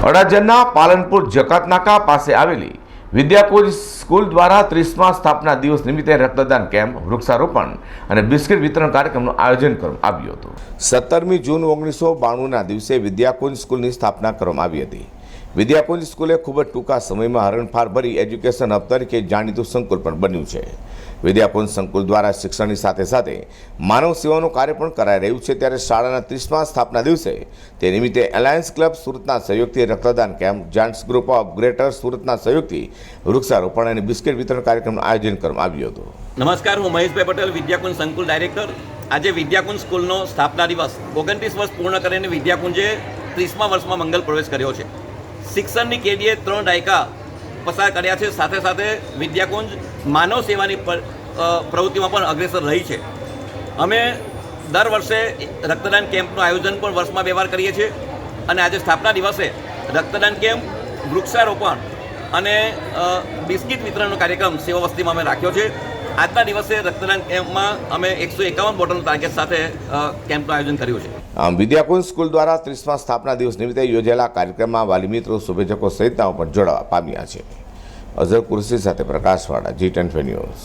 અડાજણના પાલનપુર જકાતનાકા પાસે આવેલી વિદ્યાકુંજ સ્કૂલ દ્વારા ત્રીસમા સ્થાપના દિવસ નિમિત્તે રક્તદાન કેમ્પ, વૃક્ષારોપણ અને બિસ્કિટ વિતરણ કાર્યક્રમનું આયોજન કરવામાં આવ્યું હતું. સત્તરમી જૂન ઓગણીસો બાણુંના દિવસે વિદ્યાકુંજ સ્કૂલની સ્થાપના કરવામાં આવી હતી. વિદ્યાકુંજ સ્કૂલે ખૂબ જ ટૂંકા સમયમાં હરણફાર ભરી એજ્યુકેશન હબ તરીકે જાણીતું સંકુલ પણ બન્યું છે. વિદ્યાપુંજ સંકુલ દ્વારા શિક્ષણની સાથે સાથે માનવ સેવાનું કાર્ય પણ કરાઈ રહ્યું છે ત્યારે શાળાના ત્રીસમા સ્થાપના દિવસે તે નિમિત્તે એલાયન્સ ક્લબ સુરતના સહયોગથી રક્તદાન camp, giants group of greater સુરતના સહયોગથી વૃક્ષારોપણ અને બિસ્કિટ વિતરણ કાર્યક્રમનું આયોજન કરવામાં આવ્યું હતું. નમસ્કાર, હું મહેશભાઈ પટેલ, વિદ્યાકુંજ સંકુલ ડાયરેક્ટર. આજે વિદ્યાકુંજ સ્કૂલનો સ્થાપના દિવસ ઓગણત્રીસ વર્ષ પૂર્ણ કરીને વિદ્યાકુંજે ત્રીસમા વર્ષમાં મંગલ પ્રવેશ કર્યો છે. શિક્ષણની કેડીએ ત્રણ દાયકા પસાર કર્યા છે. સાથે સાથે વિદ્યાકુંજ માનવ સેવાની પ્રવૃત્તિમાં પણ અગ્રેસર રહી છે. અમે દર વર્ષે રક્તદાન કેમ્પનું આયોજન પણ વર્ષમાં વાર કરીએ છીએ. અને આજે સ્થાપના દિવસે રક્તદાન કેમ્પ વૃક્ષારોપણ અને બિસ્કિટ વિતરણનો કાર્યક્રમ સેવા વસ્તીમાં અમે રાખ્યો છે. આજના દિવસે રક્તદાન કેમ્પમાં અમે એકસો એકાવન બોટલનું ટાર્ગેટ સાથે કેમ્પનું આયોજન કર્યું છે. આમ, વિદ્યાકુંજ સ્કૂલ દ્વારા ત્રીસમા સ્થાપના દિવસ નિમિત્તે યોજાયેલા કાર્યક્રમમાં વાલી મિત્રો, શુભેચ્છકો સહિતનાઓ પણ જોડાવા પામ્યા છે. અઝર કુરશી સાથે પ્રકાશવાળા જી ટેન ન્યૂઝ.